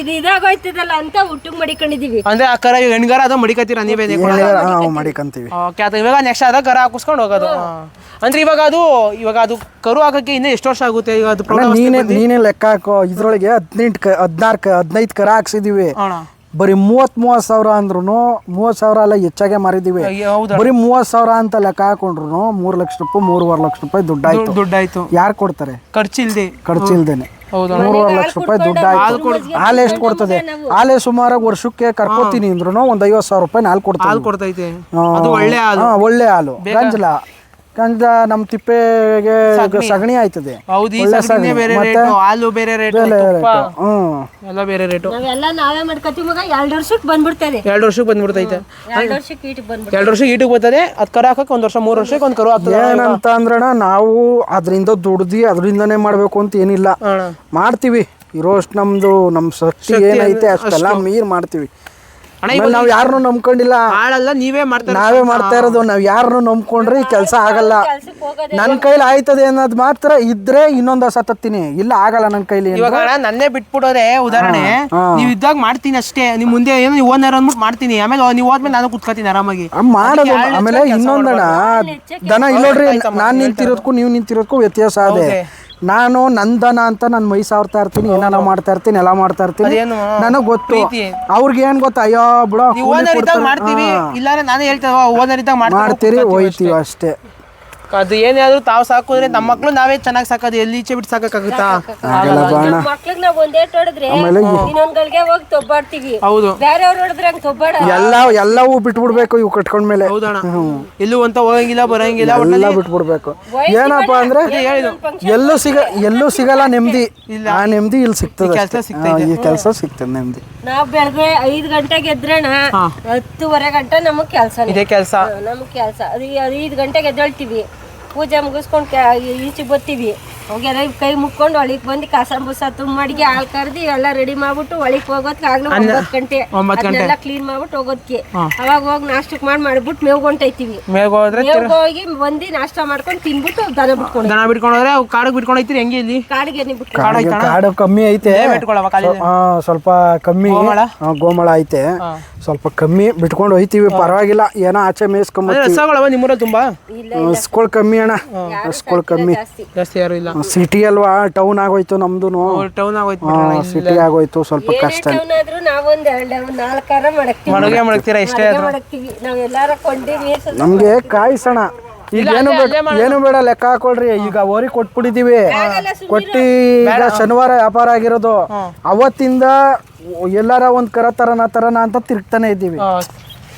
ಇದು ಇದಾಗೋಯ್ತದಲ್ಲ ಅಂತ ಹುಟ್ಟಕ್ ಮಡಿಕೊಂಡಿದೀವಿ. ಅಂದ್ರೆ ಆ ಕರ ಹೆಣ್ಗಾರ ಅದು ಮಡಿಕತ್ತೀರ ನೀವೇ ನಾವು ಮಾಡಿಕಂತೀವಿ. ಓಕೆ ಅದು ಇವಾಗ ನೆಕ್ಸ್ಟ್ ಅದ ಕರ ಹಾಕಿಸ್ಕೊಂಡು ಹೋಗೋದು. ಅಂದ್ರೆ ಇವಾಗ ಅದು ಇವಾಗ ಅದು ಕರು ಹಾಕಕ್ಕೆ ಇನ್ನೂ ಎಷ್ಟು ವರ್ಷ ಆಗುತ್ತೆ? ಈಗ ಅದು ನೀನೇ ನೀನೇ ಲೆಕ್ಕ ಹಾಕೋ ಇದ್ರೊಳಗೆ ಹದಿನೆಂಟು ಹದಿನಾರು ಹದಿನೈದು ಕರ ಹಾಕ್ಸಿದೀವಿ. ಅಣ್ಣ ಬರೀ ಮೂವತ್ ಮೂವತ್ ಸಾವಿರ ಅಂದ್ರೂ ಮೂವತ್ ಸಾವಿರ ಅಲ್ಲ ಹೆಚ್ಚಾಗೆ ಮಾರಿದ್ದೀವಿ ಬರೀ ಮೂವತ್ ಸಾವಿರ ಅಂತ ಲೆಕ್ಕ ಹಾಕೊಂಡ್ರು ಮೂರ್ ಲಕ್ಷ ರೂಪಾಯಿ ಮೂರುವರೆ ಲಕ್ಷ ರೂಪಾಯಿ ದುಡ್ಡಾಯ್ತು ದುಡ್ಡಾಯ್ತು. ಯಾರು ಕೊಡ್ತಾರೆ? ಖರ್ಚಿಲ್ದೆ. ಖರ್ಚಿಲ್ದೇನೆ. ಮೂರುವರೆ ಲಕ್ಷ ರೂಪಾಯಿ ದುಡ್ಡಾಯ್ತು ಹಾಲು ಎಷ್ಟು ಕೊಡ್ತದೆ? ಹಾಲೆ ಸುಮಾರಾಗಿ ವರ್ಷಕ್ಕೆ ಕರ್ಕೋತೀನಿ ಅಂದ್ರೂ ಒಂದ್ ಐವತ್ ಸಾವಿರ ರೂಪಾಯಿ ಹಾಲು ಕೊಡ್ತಾರೆ ಹಾಲು ಕೊಡ್ತೈತೆ. ಅದು ಒಳ್ಳೆ ಹಾಲು. ಹಾ, ಒಳ್ಳೆ ಹಾಲು. ಗಂಜಲ. ಗಂಜಲ ನಮ್ ತಿಪ್ಪೆಗೆ ಸಗಣಿ. ಆಯ್ತದೆ. ಹೌದು ಈ ಸಗಣಿ. ಬೇರೆ ರೇಟ್ ಹಾಲು ಬೇರೆ ರೇಟು ಎಲ್ಲ ಬೇರೆ ರೇಟು. ನಾವೆಲ್ಲ ನಾವೇ ಮಾಡ್ಕತ್ತೀವಿ ಮಗ. 2 ವರ್ಷಕ್ಕೆ ಬಂದ್ಬಿಡ್ತದೆ. ಎರಡು ವರ್ಷಕ್ಕೆ ಬಂದ್ಬಿಡ್ತೈತೆ. 2 ವರ್ಷಕ್ಕೆ ಈಟಿಗೆ ಬಂದ್ಬಿಡ್ತದೆ. ಎರಡು ವರ್ಷಕ್ಕೆ ಈಟಿಗೆ ಬರ್ತದೆ ಅದು ಕರ ಹಾಕಕ್ಕೆ ಒಂದು ವರ್ಷ ಮೂರು ವರ್ಷಕ್ಕೆ ಒಂದು ಕರು ಆಗ್ತದೆ ಏನಂತ ಅಂದ್ರಣ ನಾವು ಅದರಿಂದ ದುಡ್ದಿ ಅದರಿಂದನೇ ಮಾಡ್ಬೇಕು ಅಂತ ಏನಿಲ್ಲ. ಮಾಡ್ತೀವಿ. ಇರೋಷ್ಟು ನಮ್ದು ನಮ್ಮ ಶಕ್ತಿ ಏನೈತೆ ಅಷ್ಟೆಲ್ಲ ಮೀರ್ ಮಾಡ್ತೀವಿ. ನಾವ್ ಯಾರನ್ನು ನಂಬ್ಕೊಂಡಿಲ್ಲ. ಹಾಳಲ್ಲ ನೀವೇ ಮಾಡ್ತಾರೆ ನಾವೇ ಮಾಡ್ತಾ ಇರೋದು ನಾವ್ ಯಾರನ್ನು ನಂಬ್ಕೊಂಡ್ರೆ ಈ ಕೆಲಸ ಆಗಲ್ಲ. ನನ್ನ ಕೈಲಿ ಆಯ್ತದೆ ಅನ್ನೋದು ಮಾತ್ರ ಇದ್ರೆ ಇನ್ನೊಂದ್ ಹೊಸ ತತ್ತೀನಿ. ಇಲ್ಲ ಆಗಲ್ಲ ನನ್ ಕೈಲಿ ಇವಾಗ ಅಣ್ಣ ನನ್ನೇ ಬಿಟ್ಬಿಡೋರೆ ಉದಾಹರಣೆ. ನೀವ್ ಇದ್ದಾಗ ಮಾಡ್ತೀನಿ ಅಷ್ಟೇ. ನಿಮ್ ಮುಂದೆ ಏನು ನೀವು ಓನರ್ ಅಂದ್ಬಿಟ್ಟು ಮಾಡ್ತೀನಿ. ಆಮೇಲೆ ನೀವು ಹೋದ್ಮೇಲೆ ನಾನು ಕುತ್ಕೋತೀನಿ ಆರಾಮಾಗಿ. ಮಾಡೋದು ಆಮೇಲೆ ಇನ್ನೊಂದಣ ದನ ಇಲ್ಲೋಡ್ರಿ ನಾನ್ ನಿಂತಿರೋದಕ್ಕೂ ನೀವು ನಿಂತಿರೋದಕ್ಕೂ ವ್ಯತ್ಯಾಸ ಅದೇ. ನಾನು ನಂದನ ಅಂತ ನಾನು ಮೈ ಸಾರ್ತಾ ಇರ್ತೀನಿ ಏನಾನ ಮಾಡ್ತಾ ಇರ್ತೀನಿ ಎಲ್ಲ ಮಾಡ್ತಾ ಇರ್ತೀನಿ ಅದೇನು, ನನಗ್ ಗೊತ್ತು ಪ್ರೀತಿ. ಅವ್ರಿಗೆ ಏನ್ ಗೊತ್ತಾ ಅಯ್ಯೋ ಬಿಡೋ ಕೂಲಿ ಓನರ್ ಇದ್ದಾಗ ಕೊಡ್ತಾರೆ. ಮಾಡ್ತೀವಿ ಹಾ. ಇಲ್ಲಾಂದ್ರೆ ನಾನೇ ಹೇಳ್ತೇವೆ ಓನರ್ ಇದ್ದಾಗ ಮಾಡ್ತೀವಿ ಮಾಡ್ತೀರಿ ಹೋಯ್ತೀವಿ ಅಷ್ಟೇ ಅದು ಏನೇ ಆದ್ರೂ ತಾವು ಸಾಕಿದ್ರೆ ನಮ್ಮ ಮಕ್ಳು ನಾವೇ ಚೆನ್ನಾಗಿ ಸಾಕೋದು. ಎಲ್ಲಿ ಈಚೆ ಬಿಟ್ಟು ಸಾಕಾಗುತ್ತಾ ಆಗಲ್ಲ ಬಾಣ. ನಮ್ಮ ಮಕ್ಳಿಗೆ ನಾವ್ ಹೊಡೆದ್ರೆ ಇನ್ನೊಂದ್ಗಳಿಗೆ ಹೋಗಿ ತೊಬ್ಬಾಡ್ತೀವಿ. ಹೌದು. ಬೇರೆಯವ್ರು ಹೊಡೆದ್ರೆ ಹಂಗ್ ತೊಬ್ಬಾಡ? ಎಲ್ಲ ಎಲ್ಲವೂ ಬಿಟ್ಬಿಡ್ಬೇಕು ಇವು ಕಟ್ಕೊಂಡ್ಮೇಲೆ. ಹೌದಣ್ಣ. ಎಲ್ಲೂ ಅಂತ ಹೋಗಂಗಿಲ್ಲ ಬರಂಗಿಲ್ಲ ಎಲ್ಲ ಬಿಟ್ಬಿಡ್ಬೇಕು. ಏನಪ್ಪಾ ಅಂದ್ರೆ ಎಲ್ಲೂ ಸಿಗ ಎಲ್ಲೂ ಸಿಗಲ್ಲ ನೆಮ್ಮದಿ. ಆ ನೆಮ್ಮದಿ ಇಲ್ಲಿ ಸಿಗ್ತದೆ ಕೆಲ್ಸ ಸಿಗ್ತದೆ. ಹಾ, ಈ ಕೆಲಸ ಸಿಗ್ತದೆ ನೆಮ್ಮದಿ. ನಾವ್ ಬೆಳಗ್ಗೆ ಐದ್ ಗಂಟೆಗೆ ಎದ್ರಣ ಹತ್ತುವರೆ ಗಂಟೆ ನಮಗ್ ಕೆಲ್ಸ ಇದೆ ಕೆಲಸ. ನಮಗ್ ಕೆಲ್ಸ. ಅದು ಐದ್ ಐದು ಗಂಟೆಗೆ ಎದ್ದೇಳ್ತೀವಿ. ಪೂಜೆ ಮುಗಿಸ್ಕೊಂಡು ಈಚೆಗೆ ಬರ್ತೀವಿ ಹೋಗ್ಯಾರ ಕೈ ಮುಕ್ಕೊಂಡು ಒಳಗೆ ಬಂದು ಕಸ ಬುಸ ತುಂಬ ಮಡಿಗೆ ಹಾಲು ಕರ್ದು ಎಲ್ಲ ರೆಡಿ ಮಾಡ್ಬಿಟ್ಟು ಒಳಗೆ ಹೋಗೋದಕ್ಕೆ ಆಗ್ಲೂ ಒಂಬತ್ತು ಗಂಟೆ. ಎಲ್ಲ ಕ್ಲೀನ್ ಮಾಡ್ಬಿಟ್ಟು ಹೋಗೋದಕ್ಕೆ ಅವಾಗ ಹೋಗಿ ನಾಷ್ಟಕ್ಕೆ ಮಾಡಿ ಮಾಡ್ಬಿಟ್ಟು ಮೇವು ಗೊಂಟೈತಿವಿ ಮೇಲ್ ಹೋದ್ರೆ ಮೇವು ಹೋಗಿ ಬಂದು ನಾಷ್ಟ ಮಾಡ್ಕೊಂಡು ತಿನ್ಬಿಟ್ಟು ದನ ಬಿಟ್ಕೊಂಡು ದನ ಬಿಟ್ಕೊಂಡು ಹೋದ್ರೆ ಅವು ಕಾಡಿಗೆ ಬಿಟ್ಕೊಂಡು ಹೋಯ್ತೀರಿ ಹೆಂಗೆ ಇಲ್ಲಿ? ಕಾಡಿಗೆ ಕಾಡು ಕಮ್ಮಿ ಐತೆ. ಸ್ವಲ್ಪ ಕಮ್ಮಿ ಗೋಮಳ? ಐತೆ. ಸ್ವಲ್ಪ ಕಮ್ಮಿ ಬಿಟ್ಕೊಂಡು ಹೋಯ್ತಿವಿ. ಪರವಾಗಿಲ್ಲ ಏನೋ ಆಚೆ ಮೇಯಿಸ್ಕೊಂಬ ರಸಗಳವ ನಿಮ್ಮೂರಲ್ಲಿ ತುಂಬಾ? ಹಸ್ಕೊಳ್ ಕಮ್ಮಿ ಅಣ್ಣ. ಹಸ್ಕೊಳ್ ಕಮ್ಮಿ. ಜಾಸ್ತಿ. ಜಾಸ್ತಿ ಯಾರು ಇಲ್ಲ. ಸಿಟಿ ಅಲ್ವಾ? ಟೌನ್ ಆಗೋಯ್ತು ನಮ್ದು ಟೌನ್ ಆಗೋಯ್ತು ಸಿಟಿ ಆಗೋಯ್ತು ಸ್ವಲ್ಪ ಕಷ್ಟ. ಏನಾದ್ರೂ ನಾವೊಂದ್ ಎರಡು ನಾಲ್ಕಾರ ಮಾಡಕ್ತೀವಿ ಮಡಗೆ ಮಾಡ್ತೀರಾ ಇಷ್ಟೇ ನಮ್ಗೆ ಕಾಯಿಸೋಣ. ಈಗ ಏನು ಬೇಡ ಏನು ಬೇಡ ಲೆಕ್ಕ ಹಾಕೊಳ್ರಿ. ಈಗ ಓರಿ ಕೊಟ್ಬಿಟ್ಟಿದೀವಿ. ಕೊಟ್ಟಿ ಈಗ ಶನಿವಾರ ವ್ಯಾಪಾರ ಆಗಿರೋದು. ಅವತ್ತಿಂದ ಎಲ್ಲಾರ ಒಂದ್ ಕರ ತರನ ತರನ ಅಂತ ತಿರ್ಗ್ತಾನೆ ಇದ್ದೀವಿ.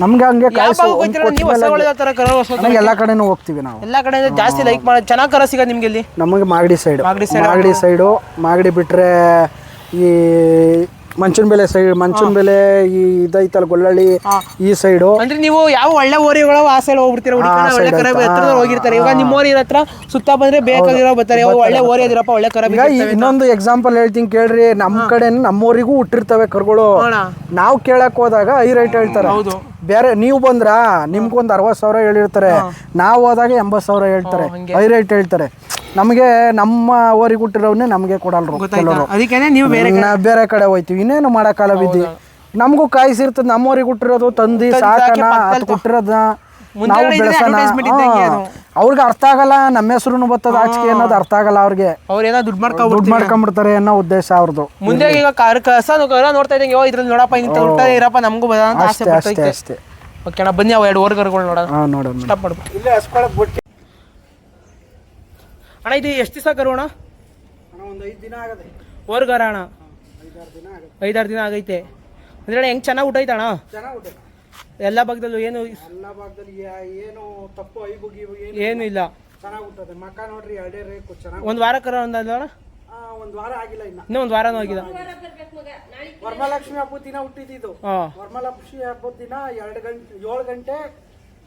ನಮ್ಗೆ ಹಂಗೆ ಕಾಯಿಸು ನೀವು ಹೊಸಗಳ ಕರ ಹೊಸ ಎಲ್ಲಾ ಕಡೆನೂ ಹೋಗ್ತೀವಿ ನಾವು. ಎಲ್ಲಾ ಕಡೆ ಜಾಸ್ತಿ ಲೈಕ್ ಮಾಡಿ. ಚೆನ್ನಾಗಿ ಕರ ಸಿಗೋದು ನಿಮ್ಗೆ ಇಲ್ಲಿ? ನಮಗೆ Magadi side. Magadi side? Magadi side. Magadi ಬಿಟ್ರೆ ಈ ಮಂಚನ ಬೆಲೆ ಸೈಡ್ ಮಂಚನ ಬೆಲೆ ಈ ಇದೈತಲ್ಲ ಗೊಲ್ಲಳ್ಳಿ ಈ ಸೈಡು. ಅಂದ್ರೆ ನೀವು ಯಾವ ಒಳ್ಳೆ ಓರಿಗಳು ಆ ಸೈಡ್ ಹೋಗ್ಬಿಡ್ತೀರಾ ಒಳ್ಳೆ ಕರ ಹತ್ರ ಹೋಗಿರ್ತಾರೆ. ಇವಾಗ ನಿಮ್ಮ ಓರಿ ಹತ್ರ ಸುತ್ತ ಬಂದ್ರೆ ಬೇಕಾಗಿರೋ ಬರ್ತಾರೆ. ಒಳ್ಳೆ ಓರಿ ಅದಿರಪ್ಪ ಒಳ್ಳೆ ಕರ ಈಗ ಇನ್ನೊಂದು ಎಕ್ಸಾಂಪಲ್ ಹೇಳ್ತೀನಿ ಕೇಳ್ರಿ. ನಮ್ಮ ಕಡೆ ನಮ್ಮೂರಿಗೂ ಹುಟ್ಟಿರ್ತವೆ ಕರುಗಳು. ನಾವು ಕೇಳಕ್ ಹೋದಾಗ ಐ ರೈಟ್ ಹೇಳ್ತಾರೆ. ಬೇರೆ ನೀವು ಬಂದ್ರ ನಿಮ್ಗೊಂದು ಅರವತ್ತು ಸಾವಿರ ಹೇಳಿರ್ತಾರೆ. ನಾವು ಹೋದಾಗ ಎಂಬತ್ತು ಸಾವಿರ ಹೇಳ್ತಾರೆ. ಐ ರೈಟ್ ಹೇಳ್ತಾರೆ. ನಮಗೆ ನಮ್ಮ ಊರಿಗೆ ಹುಟ್ಟಿರೋನೇ ನಮಗೆ ಕೊಡಲ್ರು ಕೆಲವರು. ನೀವು ಬೇರೆ ನಾವು ಬೇರೆ ಕಡೆ ಹೋಯ್ತೀವಿ. ಇನ್ನೇನು ಮಾಡಕ್ಕಾಲ ಬಿದ್ದಿ ನಮಗೂ ಕಾಯಿಸಿರ್ತದೆ. ನಮ್ಮೂರಿಗೆ ಹುಟ್ಟಿರೋದು ತಂದಿ ಸಾಕಣ ಅದು ಕೊಟ್ಟಿರೋದನ್ನ ನಾವು ಬೆಳೆಸೋಣ. ಅವ್ರಿಗೆ ಅರ್ಥ ಆಗಲ್ಲ ನಮ್ಮ ಹೆಸರು ಬರ್ತದ ಆಚಿಕೆ ಅನ್ನೋದು ಅರ್ಥ ಆಗಲ್ಲ ಅವ್ರಿಗೆ. ಅವ್ರೇನೋ ದುಡ್ಡು ಮಾಡ್ಕೊ ದುಡ್ಡು ಮಾಡ್ಕೊಂಡ್ಬಿಡ್ತಾರೆ ಅನ್ನೋ ಉದ್ದೇಶ ಅವ್ರದ್ದು ಮುಂದೆ ಈಗ ಕಾರ್ ಕಸ ನೋಡ್ತಾ ಇದ್ದಂಗೆ ಓ ಇದ್ರಲ್ಲಿ ನೋಡಪ್ಪ ಇಂತ ಊಟ ಇರಪ್ಪ ನಮಗೂ ಬದ ಅಂತ ಆಸೆ ಅಷ್ಟೇ ಅಷ್ಟೇ ಓಕೆ ಬನ್ನಿ ಅವ ಎರಡು ಓರ್ಗರ್ಗಳು ನೋಡೋಣ. ನೋಡೋಣ ಸ್ಟಾಪ್ ಇಲ್ಲೇ ಹಸ್ಕೊಳಕ್ ಬಿಟ್ಟು ಅಣ್ಣ ಇದು ಎಷ್ಟು ದಿವಸ ಕರು ಅಣ್ಣ? ಒಂದು ಐದು ದಿನ ಆಗದೆ. ಓರ್ಗರ ಅಣ್ಣ? ಐದಾರು ದಿನ ಆಗೈತೆ. ಅಂದ್ರೆ ಹೆಂಗ್ ಚೆನ್ನಾಗಿ ಊಟ ಐತಣ್ಣ ಚೆನ್ನಾಗಿ ಎಲ್ಲ ಭಾಗದಲ್ಲೂ ಏನು ಎಲ್ಲ ಭಾಗದಲ್ಲಿ ಏನು ತಪ್ಪು ಐಬು ಗೀಬು ಏನು ಇಲ್ಲ. ಚೆನ್ನಾಗಿ ಹುಟ್ಟದೆ ಮಕ್ಕ ನೋಡ್ರಿ ಎರಡೇ ರೇಕು ಚೆನ್ನಾಗಿ ಒಂದು ವಾರ ಕರ ಒಂದ್ ಅಣ್ಣ? ಒಂದು ವಾರ ಆಗಿಲ್ಲ ಇನ್ನ. ಇನ್ನೂ ಒಂದು ವಾರನೂ ಆಗಿದೆ ವರಮಹಾಲಕ್ಷ್ಮಿ ಹಬ್ಬದ ದಿನ ಹುಟ್ಟಿದ್ದು ವರಮಹಾಲಕ್ಷ್ಮಿ ಹಬ್ಬದ ದಿನ ಎರಡು ಗಂಟೆ ಏಳು ಗಂಟೆ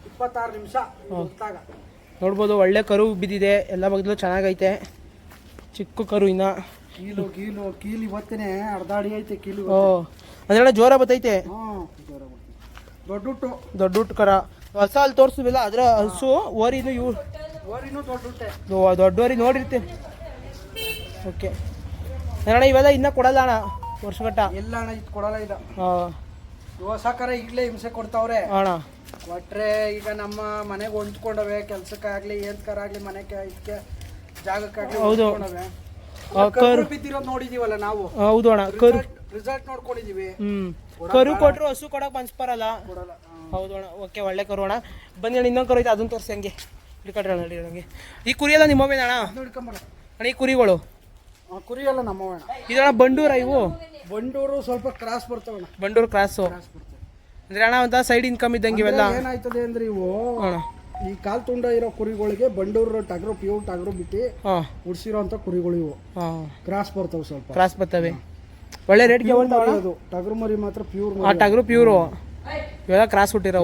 ಇಪ್ಪತ್ತಾರು ನಿಮಿಷ ಹೊತ್ತಾಗ ನೋಡ್ಬೋದು ಒಳ್ಳೆ ಕರು ಬಿದ್ದಿದೆ. ಎಲ್ಲ ಭಾಗದಲ್ಲೂ ಚೆನ್ನಾಗೈತೆ. ಚಿಕ್ಕ ಕರು ಇನ್ನ. ಕೀಲು ಕೀಲು ಕೀಲು ಇವತ್ತೇನೆ ಅರ್ಧ ಅಡಿ ಐತೆ ಕೀಲು ಓ ಅಂದ್ರೆ ಜೋರ ಬತ್ತೈತೆ. ದೊಡ್ಡುಟ್ಟು ದೊಡ್ಡ ಹುಟ್ಟು. ದೊಡ್ಡ ಹುಟ್ಟು ಕರ. ಹೊಸ ಅಲ್ಲಿ ತೋರಿಸಿದ್ವಿಲ್ಲ ಅದ್ರ ಹಸು ಓರಿನು ಇವು. ಓರಿನೂ ದೊಡ್ಡ ಓರಿ ದೊಡ್ಡವರಿ ನೋಡಿರ್ತೀವಿ. ಓಕೆ. ಅಣ್ಣ ಇವೆಲ್ಲ ಇನ್ನೂ ಕೊಡಲ್ಲ ಅಣ್ಣ ವರ್ಷಗಟ್ಟ. ಎಲ್ಲ ಅಣ್ಣ ಇದು ಕೊಡಲ್ಲ ಇದು. ಹಾಂ. ಹೊಸ ಕರ ಈಗಲೇ ಹಿಂಸೆ ಕೊಡ್ತಾವ್ರೆ. ಅಣ್ಣ. ಕೊಟ್ರೆ ಈಗ ನಮ್ಮ ಮನೆಗೆ ಹೊಂದ್ಕೊಂಡವೆ ಕೆಲ್ಸಕ್ಕಾಗ್ಲಿ ಏನ್ಕಾರಾಗ್ಲಿ ಮನೆಗೆ ಇದಕ್ಕೆ ಜಾಗಕ್ಕಾಗ್ಲಿ ಹೌದು. ಹೊಂದ್ಕೊಂಡವೆ. ಕರು ಬಿದ್ದಿರೋದು ನೋಡಿದೀವಲ್ಲ ನಾವು? ಹೌದು ಅಣ್ಣ ಕರು ರಿಸಲ್ಟ್ ನೋಡ್ಕೊಂಡಿದೀವಿ. ಕರು ಕೊಟ್ಟರು ಹಸು ಕೊಡಕ್ಕೆ ಮನ್ಸ್ ಬರಲ್ಲ. ಕೊಡಲ್ಲ ಹೌದು ಅಣ್ಣ ಓಕೆ ಒಳ್ಳೆ ಕರು ಅಣ್ಣ. ಬನ್ನಿ ಅಣ್ಣ ಇನ್ನೊಂದು ಕರು ಐತೆ ಅದನ್ನ ತೋರಿಸಿ ಹಂಗೆ. ಹಿಡ್ಕೊಟ್ರೆ ಅಣ್ಣ ಈ ಕುರಿಯೆಲ್ಲ ನಿಮ್ಮವೇನ ಅಣ್ಣ? ನೋಡ್ಕೊಂಬರ ಅಣ್ಣ ಈ ಕುರಿಗಳು? ಕುರಿ ಎಲ್ಲ ನಮ್ಮವಣ್ಣ ಇದಣ್ಣ ಬಂಡೂರ ಇವು? ಬಂಡೂರು ಸ್ವಲ್ಪ ಕ್ರಾಸ್ ಬರ್ತವಣ್ಣ ಬಂಡೂರು ಕ್ರಾಸು. ಅಂದ್ರೆ ಅಣ್ಣ ಒಂಥರ ಸೈಡ್ ಇನ್ಕಮ್ ಇದ್ದಂಗೆ ಇವೆಲ್ಲ. ಏನಾಯ್ತದೆ ಅಂದ್ರೆ ಇವು ಈ ಕಾಲ್ ತುಂಡ ಇರೋ ಕುರಿಗಳಿಗೆ ಬಂಡೂರು ಟಗರು ಪ್ಯೂರ್ ಟಗರು ಬಿಟ್ಟು ಉಡ್ಸಿರೋ ಅಂತ ಕುರಿಗಳು ಇವು ಕ್ರಾಸ್ ಬರ್ತವೆ ಸ್ವಲ್ಪ. ಕ್ರಾಸ್ ಬರ್ತವೆ. ಒಳ್ಳೆ ರೇಟ್ಗೆ ಅದು ಟಗರು ಮರಿ ಮಾತ್ರ ಪ್ಯೂರ್ ಆ ಟಗರು ಪ್ಯೂರು. ಇವೆಲ್ಲ ಕ್ರಾಸ್ ಹುಟ್ಟಿರೋ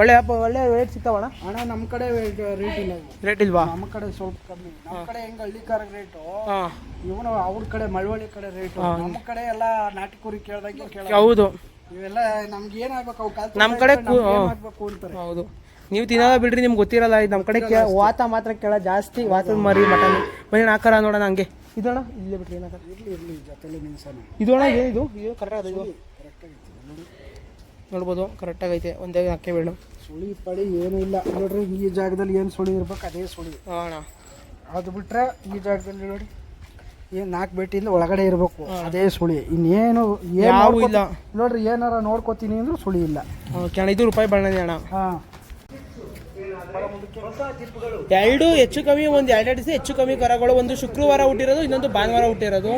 ಒಳ್ಳೆ ಒಳ್ಳೆ ರೇಟ್ ಸಿಗ್ತಾವಣ್ಣ ಅಣ್ಣ? ನಮ್ಮ ಕಡೆ ರೇಟ್ ಇಲ್ಲ ರೇಟ್ ಇಲ್ವಾ? ನಮ್ಮ ಕಡೆ ಸ್ವಲ್ಪ ಕಮ್ಮಿ. ನಮ್ಮ ಕಡೆ ಹೆಂಗ್ ಹಳ್ಳಿಕಾರ ರೇಟು ಇವನು ಅವ್ರ ಕಡೆ ಮಳವಳ್ಳಿ ಕಡೆ ರೇಟು ನಮ್ಮ ಕಡೆ ಎಲ್ಲ ನಾಟಿ ಕುರಿ ಕೇಳ್ದಂಗೆ ಕೇಳ ಹೌದು. ಇವೆಲ್ಲ ನಮ್ಗೆ ಏನಾಗ್ಬೇಕು ಅವು ಕಾಲ್ ನಮ್ಮ ಕಡೆ ಕೂ- ಏನಾಗ್ಬೇಕು ಅಂತಾರೆ. ಹೌದು. ನೀವು ತಿನ್ನೋದ ಬಿಡ್ರಿ ನಿಮ್ಗೆ ಗೊತ್ತಿರಲ್ಲ ಇದು ನಮ್ಮ ಕಡೆ ಕೇ ವಾತ ಮಾತ್ರ ಕೇಳ ಜಾಸ್ತಿ ವಾತದ ಮರಿ ಮಟನ್. ಬನ್ನಿ ಆಕಾರ ನೋಡೋಣ ಹಂಗೆ. ಇದೋಣ ಇಲ್ಲೇ ಬಿಟ್ರಿ ಏನಾಕಾರ ಇರ್ಲಿ ಇರ್ಲಿ ಜೊತೆಲಿ ನಿಲ್ಸೋಣ. ಇದು? ಅಣ್ಣ ಏನಿದು ಇದು? ಕರೆಕ್ಟ್ ಆಗೈತೆ ಇದು ನೋಡ್ಬೋದು ಕರೆಕ್ಟಾಗಿ ಐತೆ ಒಂದೇ ಅಕ್ಕೆ ಬೇಡ. ಸುಳಿ ಪಳಿ ಏನೂ ಇಲ್ಲ. ನೋಡ್ರಿ ಈ ಜಾಗದಲ್ಲಿ ಏನು ಸುಳಿ ಇರ್ಬೇಕು ಅದೇ ಸುಳಿ. ಹಾಂ ಅಣ್ಣ. ಅದು ಬಿಟ್ರೆ ಈ ಜಾಗದಲ್ಲಿ ನೋಡಿ ಏನು ನಾಲ್ಕು ಭೇಟಿಯಿಂದ ಒಳಗಡೆ ಇರಬೇಕು. ಅದೇ ಸುಳಿ. ಇನ್ನೇನು ಏನು ಯಾವೂ ಇಲ್ಲ. ನೋಡ್ರಿ ಏನಾರ ನೋಡ್ಕೋತೀನಿ ಅಂದ್ರೂ ಸುಳಿ ಇಲ್ಲ. ಓಕೆ ಅಣ್ಣ ಇದು ರೂಪಾಯಿ ಬಣ್ಣದ ಅಣ್ಣ. ಹಾಂ. ಎರಡು ಹೆಚ್ಚು ಕಮ್ಮಿ ಒಂದು ಎರಡೆರಡು ದಿವಸ ಹೆಚ್ಚು ಕಮ್ಮಿ ಕರಗಳು. ಒಂದು ಶುಕ್ರವಾರ ಹುಟ್ಟಿರೋದು ಇನ್ನೊಂದು ಭಾನುವಾರ ಹುಟ್ಟಿರೋದು.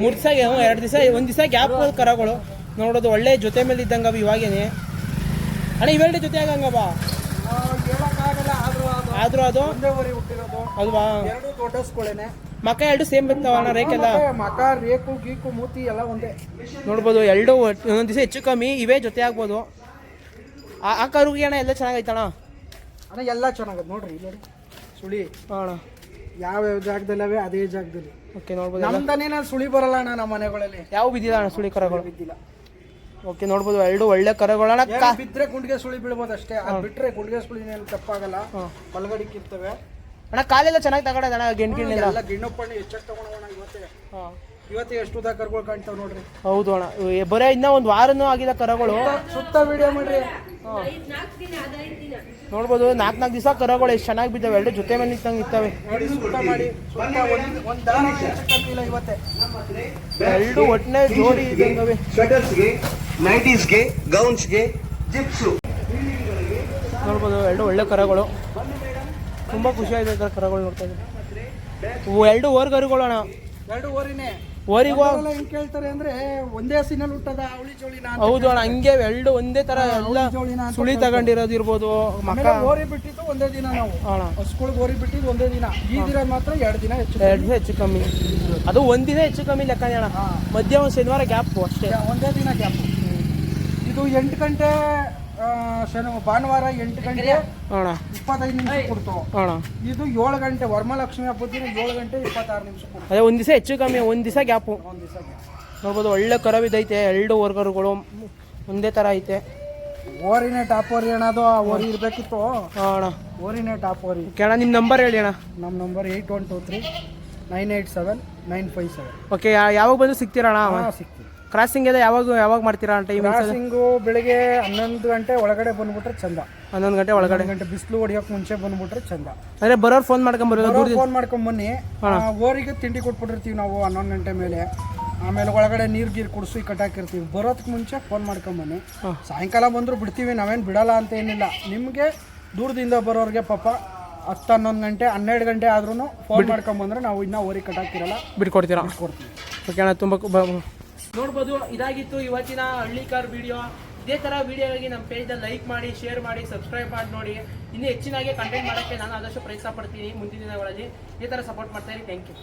ಮೂರು ದಿವಸ ಎರಡು ದಿವಸ ಒಂದು ದಿವಸ ಗ್ಯಾಪ್ ಕರಗಳು. ನೋಡೋದು ಒಳ್ಳೆ ಜೊತೆ ಮೇಲೆ ಇದ್ದಂಗ ಇವಾಗೇನೆ. ಅಣ್ಣ ಇವೆರಡು ಜೊತೆ ಆಗಂಗವ? ಆದ್ರೂ ಅದು. ಹುಟ್ಟಿರೋದು. ಅಲ್ವಾ? ಎರಡು ದೊಡ್ಡ ಮಕ್ಕ ಎರಡು ಸೇಮ್ ಬರ್ತಾವ ರೇಖೆಲ್ಲ ಮಕ ರೇಕು ಗೀಕು ಮೂತಿ ಎಲ್ಲ ಒಂದೇ. ನೋಡ್ಬೋದು ಎರಡು ಒಂದೊಂದು ದಿವಸ ಹೆಚ್ಚು ಕಮ್ಮಿ ಇವೇ ಜೊತೆ ಆಗ್ಬೋದು. ಆ ಆ ಕರುಗೆ ಅಣ್ಣ ಎಲ್ಲ ಚೆನ್ನಾಗೈತಣ್ಣ? ಅಣ್ಣ ಎಲ್ಲ ಚೆನ್ನಾಗದ ನೋಡ್ರಿ ಇಲ್ಲಿ ಸುಳಿ. ಅಣ್ಣ. ಯಾವ್ಯಾವ ಅವೇ ಅದೇ ಜಾಗದಲ್ಲಿ. ಓಕೆ ನೋಡ್ಬೋದು ಎಲ್ಲ. ನಮ್ದನೇನ ಸುಳಿ ಬರಲ್ಲ ಅಣ್ಣ ನಮ್ಮ ಮನೆಗಳಲ್ಲಿ. ಯಾವ ಬಿದ್ದಿಲ್ಲ ಅಣ್ಣ ಸುಳಿ ಕರಗಳು? ಬಿದ್ದಿಲ್ಲ. ಓಕೆ ನೋಡ್ಬೋದು ಎರಡು ಒಳ್ಳೆ ಕರಗಳು ಅಣ್ಣ ಬಿದ್ದರೆ ಬಿದ್ರೆ ಗುಂಡಿಗೆ ಸುಳಿ ಬೀಳ್ಬೋದು ಅಷ್ಟೇ ಅದು ಬಿಟ್ರೆ ಗುಂಡಿಗೆ ಸುಳಿ ಏನು ತಪ್ಪಾಗಲ್ಲ. ಹಾಂ. ಬಲಗಡಿಕೆ ಇರ್ತವೆ. ಅಣ್ಣ ಕಾಲೆಲ್ಲ ಚೆನ್ನಾಗಿ ತಗೊಂಡದ ಅಣ್ಣ ಗೆಣ್ ಗಿಣ್ಣೆಲ್ಲ ಎಲ್ಲ ಗಿಣ್ಣಪ್ಪಣ್ಣ ಹೆಚ್ಚಾಗಿ ತಗೊಂಡೋಣ ಇವತ್ತೇ ಇವತ್ತು ಇವತ್ತೇ ಎಷ್ಟು ಉದ್ದ ಕರ್ಗಳು ಕಾಣ್ತಾವ ನೋಡ್ರಿ. ಹೌದು ಅಣ್ಣ ಏ, ಬರೇ ಇನ್ನ ಒಂದು ವಾರನೂ ಆಗಿಲ್ಲ ಕರಗಳು. ಸುತ್ತ ವಿಡಿಯೋ ಮಾಡ್ರಿ. ನೋಡ್ಬೋದು ನಾಲ್ಕು ನಾಲ್ಕು ದಿವಸ ಕರಗಳು ಎಷ್ಟು ಚೆನ್ನಾಗಿ ಬಿದ್ದಾವೆ ಎರಡು ಜೊತೆ ಮೇಲೆ ನಿಂತಂಗೆ ನಿಂತವೆ. ನೋಡಿ ಸುತ್ತ ಮಾಡಿ ಸುತ್ತ ಒಂದ್ ಇವತ್ತೆ. ಇವತ್ತೇ ಎರಡು ಒಟ್ಟನೆ ಜೋಡಿ ಇದ್ದಂಗವೆ. ಗೆ ನೈಟೀಸ್ಗೆ ಗೌನ್ಸ್ಗೆ ಜಿಪ್ಸು ನೋಡ್ಬೋದು ಎರಡು ಒಳ್ಳೆ ಕರಗಳು. ತುಂಬ ಖುಷಿ ಆಯ್ತು ಕರ- ಕರಗಳು ನೋಡ್ತಾ ಇದ್ರೆ ಎರಡು ಓರ್ ಕರುಗಳು ಅಣ್ಣ ಎರಡು ಓರಿನೇ. ಓರಿಗೂ ಹೆಂಗ್ ಕೇಳ್ತಾರೆ ಅಂದ್ರೆ ಒಂದೇ ಸಿನಲ್ಲಿ ಹುಟ್ಟದ ಅವಳಿ ಜೋಳಿನ ಹೌದು ಅಣ್ಣ ಹಂಗೆ ಎರಡು ಒಂದೇ ತರ ಎಲ್ಲ ಸುಳಿ ತಗೊಂಡಿರೋದು ಇರ್ಬೋದು ಮಕ್ಕ. ಓರಿ ಬಿಟ್ಟಿದ್ದು ಒಂದೇ ದಿನ ನಾವು. ಅಣ್ಣ. ಹಸ್ಕೊಳಗ್ ಓರಿ ಬಿಟ್ಟಿದ್ದು ಒಂದೇ ದಿನ. ಈ ದಿನ ಮಾತ್ರ ಎರಡು ದಿನ ಹೆಚ್ಚು ಎರಡು ದಿನ ಹೆಚ್ಚು ಕಮ್ಮಿ. ಅದು ಒಂದಿನ ಹೆಚ್ಚು ಕಮ್ಮಿ ಲೆಕ್ಕ ಅಣ್ಣ. ಮಧ್ಯ ಒಂದು ಶನಿವಾರ ಗ್ಯಾಪ್ ಅಷ್ಟೇ. ಒಂದೇ ದಿನ ಗ್ಯಾಪ್. ಇದು ಎಂಟು ಗಂಟೆ ಶನಿ ಭಾನುವಾರ ಎಂಟು ಗಂಟೆ ಅಣ್ಣ. ಇಪ್ಪತ್ತೈದು ನಿಮಿಷ ಕೊಡ್ತು. ಅಣ್ಣ. ಇದು ಏಳು ಗಂಟೆ ವರಮಹಾಲಕ್ಷ್ಮಿ ಹಬ್ಬದ ಏಳು ಗಂಟೆ ಇಪ್ಪತ್ತಾರು ನಿಮಿಷ ಕೊಡ್ತು. ಅದೇ ಒಂದು ದಿವಸ ಹೆಚ್ಚು ಕಮ್ಮಿ ಒಂದು ದಿವಸ ಗ್ಯಾಪು. ಒಂದು ದಿವಸ ನೋಡ್ಬೋದು ಒಳ್ಳೆ ಕರವಿದೈತೆ ಎರಡು ವರ್ಗರುಗಳು ಒಂದೇ ಥರ ಐತೆ. ಓರಿನೇ ಟಾಪ್ ಓರಿ ಅನ್ನೋದು ಆ ಓರಿ ಇರಬೇಕಿತ್ತು. ಅಣ್ಣ. ಓರಿನೇ ಟಾಪ್ ಓರಿ. ಅಣ್ಣ ನಿಮ್ಮ ನಂಬರ್ ಹೇಳಿ ಅಣ್ಣ. ನಮ್ಮ number eight one two three nine eight seven nine five seven. Okay ಯಾವಾಗ ಬಂದು ಸಿಗ್ತೀರಣ್ಣ ಸಿಗ್ತೀವಿ. ಕ್ರಾಸಿಂಗ್ ಎಲ್ಲ ಯಾವಾಗ ಯಾವಾಗ ಮಾಡ್ತೀರಾ ಅಂತ ಟೈಮ್ ಕ್ರಾಸಿಂಗು ಬೆಳಿಗ್ಗೆ ಹನ್ನೊಂದು ಗಂಟೆ ಒಳಗಡೆ ಬಂದ್ಬಿಟ್ರೆ ಚಂದ. ಹನ್ನೊಂದು ಗಂಟೆ ಒಳಗಡೆ? ಗಂಟೆ ಬಿಸಿಲು ಹೊಡಿಯೋಕೆ ಮುಂಚೆ ಬಂದ್ಬಿಟ್ರೆ ಚಂದ. ಅಂದರೆ ಬರೋರು ಫೋನ್ ದೂರ ಫೋನ್ ಮಾಡ್ಕೊಂಡ್ ಬನ್ನಿ. ಓರಿಗೆ ತಿಂಡಿ ಕೊಟ್ಬಿಟ್ಟಿರ್ತೀವಿ ನಾವು ಹನ್ನೊಂದು ಗಂಟೆ ಮೇಲೆ. ಆಮೇಲೆ ಒಳಗಡೆ ನೀರು ಗೀರು ಕುಡಿಸಿ ಕಟ್ಟಾಕಿರ್ತೀವಿ. ಬರೋದಕ್ಕೆ ಮುಂಚೆ ಫೋನ್ ಮಾಡ್ಕೊಂಬನ್ನಿ ಸಾಯಂಕಾಲ ಬಂದರೂ ಬಿಡ್ತೀವಿ ನಾವೇನು ಬಿಡಲ್ಲ ಅಂತ ಏನಿಲ್ಲ. ನಿಮಗೆ ದೂರದಿಂದ ಬರೋರಿಗೆ ಪಾಪ ಹತ್ತು ಹನ್ನೊಂದು ಗಂಟೆ ಹನ್ನೆರಡು ಗಂಟೆ ಆದ್ರೂ ಫೋನ್ ಮಾಡ್ಕೊಂಬಂದ್ರೆ ನಾವು ಇನ್ನೂ ಓರಿ ಕಟ್ಟಾಕಿರಲ್ಲ. ಬಿಟ್ಕೊಡ್ತೀರಾ? ಕೊಡ್ತೀವಿ ಓಕೆ ಅಣ್ಣ ತುಂಬ ನೋಡ್ಬೋದು, ಇದಾಗಿತ್ತು ಇವತ್ತಿನ ಹಳ್ಳಿ ಕಾರ್ ವಿಡಿಯೋ ಇದೇ ಥರ ವಿಡಿಯೋಗಳಿಗೆ ನಮ್ಮ ಪೇಜ್ನ ಲೈಕ್ ಮಾಡಿ ಶೇರ್ ಮಾಡಿ ಸಬ್ಸ್ಕ್ರೈಬ್ ಮಾಡಿ ನೋಡಿ. ಇನ್ನೂ ಹೆಚ್ಚಿನಾಗಿ ಕಂಟೆಂಟ್ ಮಾಡೋಕ್ಕೆ ನಾನು ಆದಷ್ಟು ಪ್ರಯತ್ನ ಪಡ್ತೀನಿ ಮುಂದಿನ ದಿನಗಳಲ್ಲಿ. ಇದೇ ಥರ ಸಪೋರ್ಟ್ ಮಾಡ್ತಾ ಇರಿ. Thank you